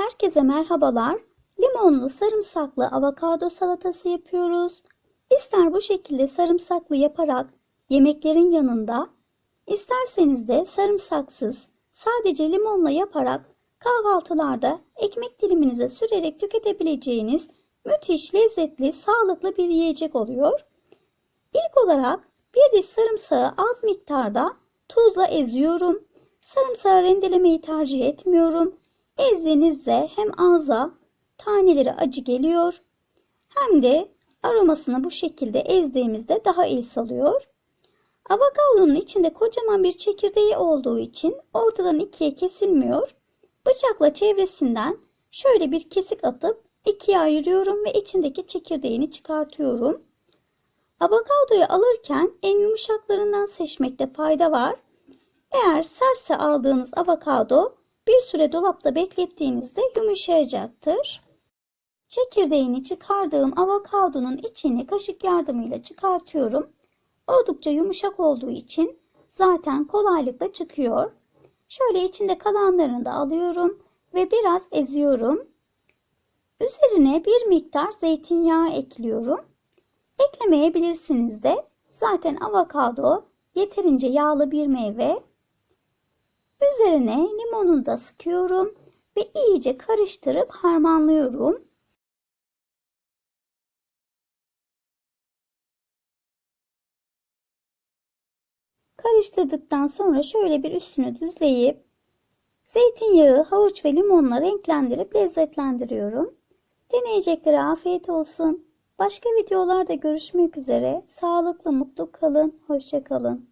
Herkese merhabalar. Limonlu sarımsaklı avokado salatası yapıyoruz. İster bu şekilde sarımsaklı yaparak yemeklerin yanında, isterseniz de sarımsaksız sadece limonla yaparak kahvaltılarda ekmek diliminize sürerek tüketebileceğiniz müthiş lezzetli, sağlıklı bir yiyecek oluyor. İlk olarak bir diş sarımsağı az miktarda tuzla eziyorum. Sarımsağı rendelemeyi tercih etmiyorum. Ezdiğinizde hem ağza taneleri acı geliyor hem de aromasını bu şekilde ezdiğimizde daha iyi salıyor. Avokadonun içinde kocaman bir çekirdeği olduğu için ortadan ikiye kesilmiyor. Bıçakla çevresinden şöyle bir kesik atıp ikiye ayırıyorum ve içindeki çekirdeğini çıkartıyorum. Avokadoyu alırken en yumuşaklarından seçmekte fayda var. Eğer sertse aldığınız avokado bir süre dolapta beklettiğinizde yumuşayacaktır. Çekirdeğini çıkardığım avokadonun içini kaşık yardımıyla çıkartıyorum. Oldukça yumuşak olduğu için zaten kolaylıkla çıkıyor. Şöyle içinde kalanlarını da alıyorum ve biraz eziyorum. Üzerine bir miktar zeytinyağı ekliyorum. Eklemeyebilirsiniz de. Zaten avokado yeterince yağlı bir meyve. Üzerine limonunu da sıkıyorum ve iyice karıştırıp harmanlıyorum. Karıştırdıktan sonra şöyle bir üstünü düzleyip zeytinyağı, havuç ve limonla renklendirip lezzetlendiriyorum. Deneyeceklere afiyet olsun. Başka videolarda görüşmek üzere. Sağlıklı mutlu kalın. Hoşça kalın.